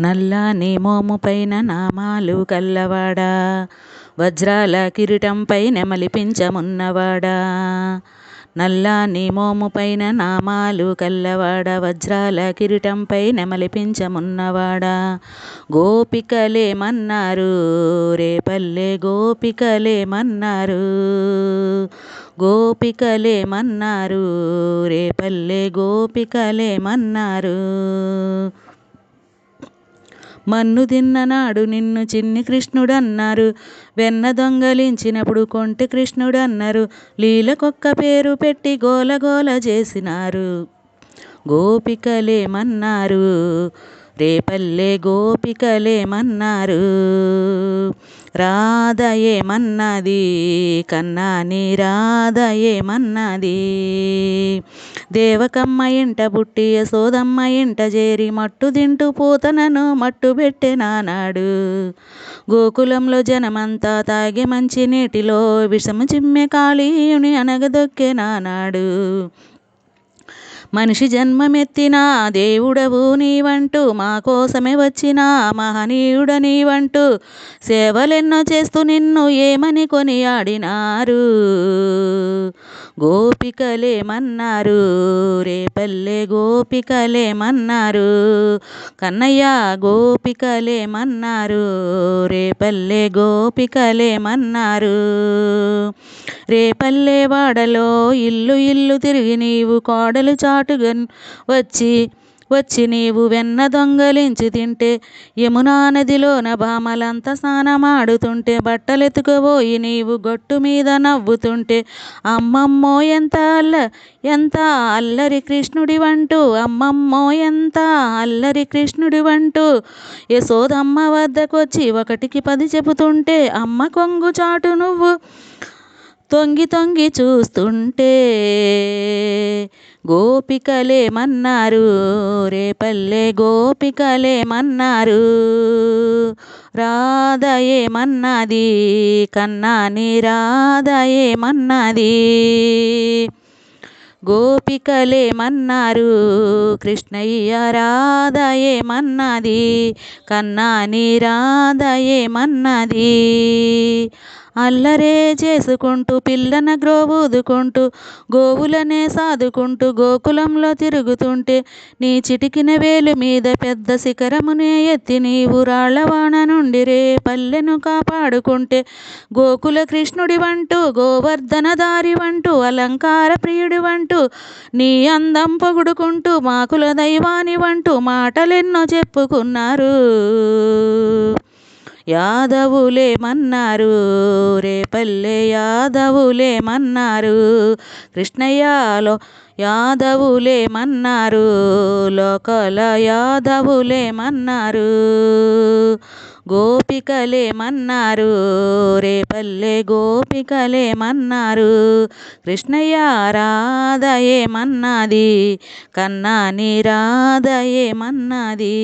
నల్లాని మోము పైన నామాలు కల్లవాడా. వజ్రాల కిరీటంపై నెమలి పించమున్నవాడా నల్లని మోము పైన నామాలు కల్లవాడ. వజ్రాల కిరీటంపై నెమలి పించమున్నవాడా గోపికలేమన్నారు రేపల్లె గోపికలేమన్నారు గోపికలేమన్నారు రేపల్లె గోపికలేమన్నారు మన్ను తిన్ననాడు నిన్ను చిన్ని కృష్ణుడన్నారు. వెన్న దొంగలించినప్పుడు కొంటె కృష్ణుడన్నారు. లీలకొక్క పేరు పెట్టి గోలగోల చేసినారు. గోపికలేమన్నారు. రేపల్లె గోపికలేమన్నారు. రాధ ఏమన్నది? కన్నాని రాధ ఏమన్నది? దేవకమ్మ ఇంట పుట్టి యశోదమ్మ ఇంట చేరి మట్టు తింటూ పోతనను మట్టు పెట్టెనానాడు గోకులంలో జనమంతా తాగే మంచి నీటిలో విషము చిమ్మె కాళీయుని అనగదొక్కెనానాడు మనిషి జన్మమెత్తినా దేవుడవు నీవంటూ మా కోసమే వచ్చిన మహనీయుడ నీవంటూ సేవలెన్నో చేస్తూ నిన్ను ఏమని కొనియాడినారు? గోపికలేమన్నారు రేపల్లె గోపికలేమన్నారు కన్నయ్య గోపికలేమన్నారు రేపల్లె గోపికలేమన్నారు. రేపల్లె వాడలో ఇల్లు ఇల్లు తిరిగి నీవు కోడలు చాటుగా వచ్చి వచ్చి నీవు వెన్న దొంగలించి తింటే యమునా నదిలోన భామలంతా స్నానమాడుతుంటే బట్టలెత్తుకుపోయి నీవు గొట్టు మీద నవ్వుతుంటే అమ్మమ్మో ఎంత అల్ల ఎంత అల్లరి కృష్ణుడి వంటూ అమ్మమ్మో ఎంత అల్లరి కృష్ణుడి వంటూ. యశోదమ్మ వద్దకొచ్చి ఒకటికి పది చెబుతుంటే అమ్మ కొంగు చాటు నువ్వు. తొంగి తొంగి చూస్తుంటే గోపికలేమన్నారు రేపల్లె గోపికలేమన్నారు రాధ ఏమన్నది కన్నాని రాధ ఏమన్నది గోపికలేమన్నారు కృష్ణయ్య రాధ ఏమన్నది కన్నాని రాధ ఏమన్నది అల్లరే చేసుకుంటూ పిల్లన గ్రోవూదుకుంటూ గోవులనే సాదుకుంటూ గోకులంలో తిరుగుతుంటే నీ చిటికిన వేలు మీద పెద్ద శిఖరమునే ఎత్తి నీవు రాళ్ళవాన నుండి రే పల్లెను కాపాడుకుంటే గోకుల కృష్ణుడి వంటూ గోవర్ధన దారి వంటూ అలంకార ప్రియుడి వంటూ నీ అందం పొగుడుకుంటూ మాకుల దైవాని వంటూ మాటలెన్నో చెప్పుకున్నారు. యాదవులేమన్నారు? రేపల్లె యాదవులేమన్నారు? కృష్ణయ్యలో యాదవులేమన్నారు? లోకల యాదవులేమన్నారు? గోపికలేమన్నారు? రేపల్లె గోపికలేమన్నారు? కృష్ణయ్య రాధ ఏమన్నది? కన్నాని రాధ ఏమన్నది?